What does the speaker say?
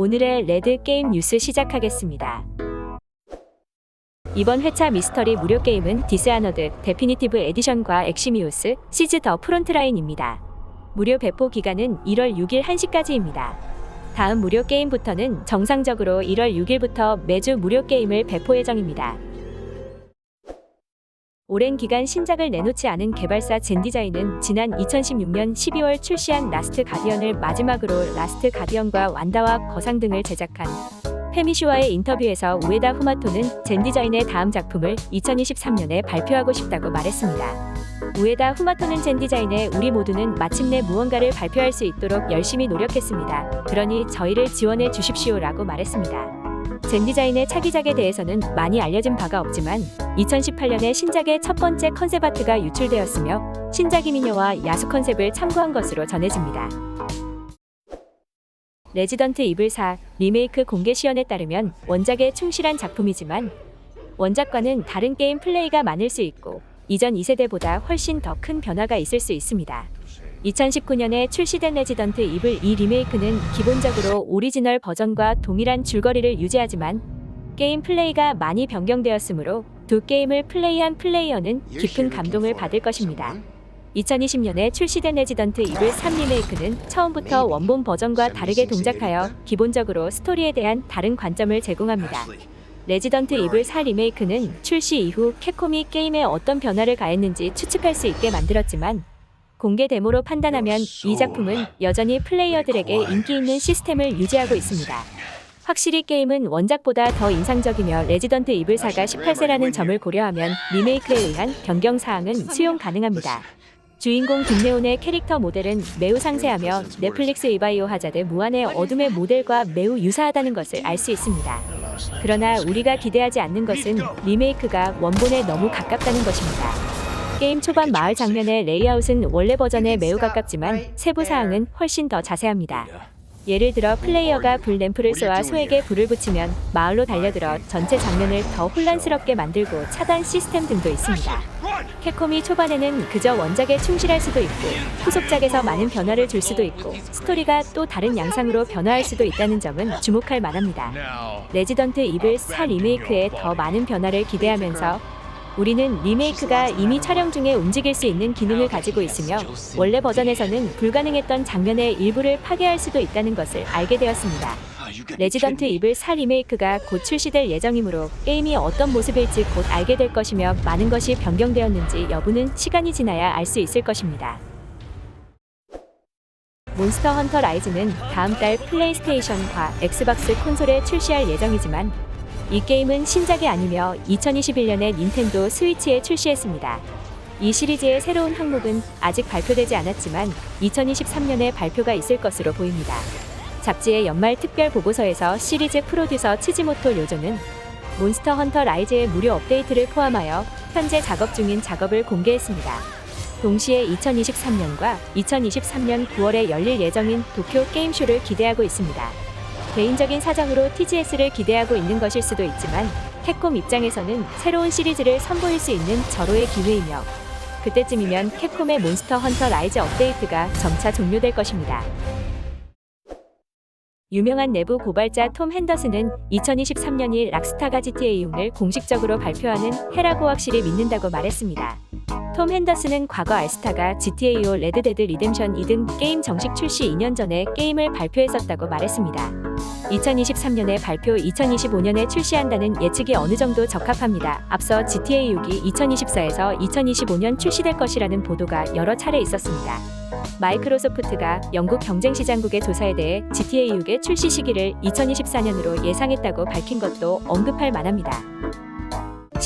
오늘의 레드 게임 뉴스 시작하겠습니다. 이번 회차 미스터리 무료 게임은 디스아너드 데피니티브 에디션과 엑시미우스 시즈 더 프론트라인입니다. 무료 배포 기간은 1월 6일 1시까지입니다. 다음 무료 게임부터는 정상적으로 1월 6일부터 매주 무료 게임을 배포 예정입니다. 오랜 기간 신작을 내놓지 않은 개발사 젠디자인은 지난 2016년 12월 출시한 라스트 가디언을 마지막으로 라스트 가디언과 완다와 거상 등을 제작한 페미슈와의 인터뷰에서 우에다 후마토는 젠디자인의 다음 작품을 2023년에 발표하고 싶다고 말했습니다. 우에다 후마토는 젠디자인의 우리 모두는 마침내 무언가를 발표할 수 있도록 열심히 노력했습니다. 그러니 저희를 지원해 주십시오라고 말했습니다. 젠 디자인의 차기작에 대해서는 많이 알려진 바가 없지만 2018년에 신작의 첫 번째 컨셉 아트가 유출되었으며 신작이 미녀와 야수 컨셉을 참고한 것으로 전해집니다. 레지던트 이블 4 리메이크 공개 시연에 따르면 원작에 충실한 작품이지만 원작과는 다른 게임 플레이가 많을 수 있고 이전 2세대보다 훨씬 더 큰 변화가 있을 수 있습니다. 2019년에 출시된 레지던트 이블 2 리메이크는 기본적으로 오리지널 버전과 동일한 줄거리를 유지하지만 게임 플레이가 많이 변경되었으므로 두 게임을 플레이한 플레이어는 깊은 감동을 받을 것입니다. 2020년에 출시된 레지던트 이블 3 리메이크는 처음부터 원본 버전과 다르게 동작하여 기본적으로 스토리에 대한 다른 관점을 제공합니다. 레지던트 이블 4 리메이크는 출시 이후 캡콤이 게임에 어떤 변화를 가했는지 추측할 수 있게 만들었지만 공개 데모로 판단하면 이 작품은 여전히 플레이어들에게 인기 있는 시스템을 유지하고 있습니다. 확실히 게임은 원작보다 더 인상적이며 레지던트 이블 4가 18세라는 점을 고려하면 리메이크에 의한 변경 사항은 수용 가능합니다. 주인공 김래온의 캐릭터 모델은 매우 상세하며 넷플릭스 이바이오 하자드 무한의 어둠의 모델과 매우 유사하다는 것을 알 수 있습니다. 그러나 우리가 기대하지 않는 것은 리메이크가 원본에 너무 가깝다는 것입니다. 게임 초반 마을 장면의 레이아웃은 원래 버전에 매우 가깝지만 세부 사항은 훨씬 더 자세합니다. 예를 들어 플레이어가 불 램프를 쏘아 소에게 불을 붙이면 마을로 달려들어 전체 장면을 더 혼란스럽게 만들고 차단 시스템 등도 있습니다. 캡콤이 초반에는 그저 원작에 충실할 수도 있고 후속작에서 많은 변화를 줄 수도 있고 스토리가 또 다른 양상으로 변화할 수도 있다는 점은 주목할 만합니다. 레지던트 이블 4 리메이크에 더 많은 변화를 기대하면서 우리는 리메이크가 이미 촬영 중에 움직일 수 있는 기능을 가지고 있으며 원래 버전에서는 불가능했던 장면의 일부를 파괴할 수도 있다는 것을 알게 되었습니다. 레지던트 이블 4 리메이크가 곧 출시될 예정이므로 게임이 어떤 모습일지 곧 알게 될 것이며 많은 것이 변경되었는지 여부는 시간이 지나야 알 수 있을 것입니다. 몬스터 헌터 라이즈는 다음 달 플레이스테이션과 엑스박스 콘솔에 출시할 예정이지만 이 게임은 신작이 아니며 2021년에 닌텐도 스위치에 출시했습니다. 이 시리즈의 새로운 항목은 아직 발표되지 않았지만 2023년에 발표가 있을 것으로 보입니다. 잡지의 연말 특별 보고서에서 시리즈 프로듀서 치지모토 요조는 몬스터 헌터 라이즈의 무료 업데이트를 포함하여 현재 작업 중인 작업을 공개했습니다. 동시에 2023년과 2023년 9월에 열릴 예정인 도쿄 게임쇼를 기대하고 있습니다. 개인적인 사정으로 TGS를 기대하고 있는 것일 수도 있지만 캡콤 입장에서는 새로운 시리즈를 선보일 수 있는 절호의 기회이며 그때쯤이면 캡콤의 몬스터 헌터 라이즈 업데이트가 점차 종료될 것입니다. 유명한 내부 고발자 톰 핸더슨은 2023년일 락스타가 GTA6을 공식적으로 발표하는 해라고 확실히 믿는다고 말했습니다. 톰 핸더슨은 과거 알스타가 GTA5 레드데드 리뎀션 2등 게임 정식 출시 2년 전에 게임을 발표했었다고 말했습니다. 2023년에 발표 2025년에 출시한다는 예측이 어느 정도 적합합니다. 앞서 GTA6이 2024에서 2025년 출시될 것이라는 보도가 여러 차례 있었습니다. 마이크로소프트가 영국 경쟁시장국의 조사에 대해 GTA6의 출시 시기를 2024년으로 예상했다고 밝힌 것도 언급할 만합니다.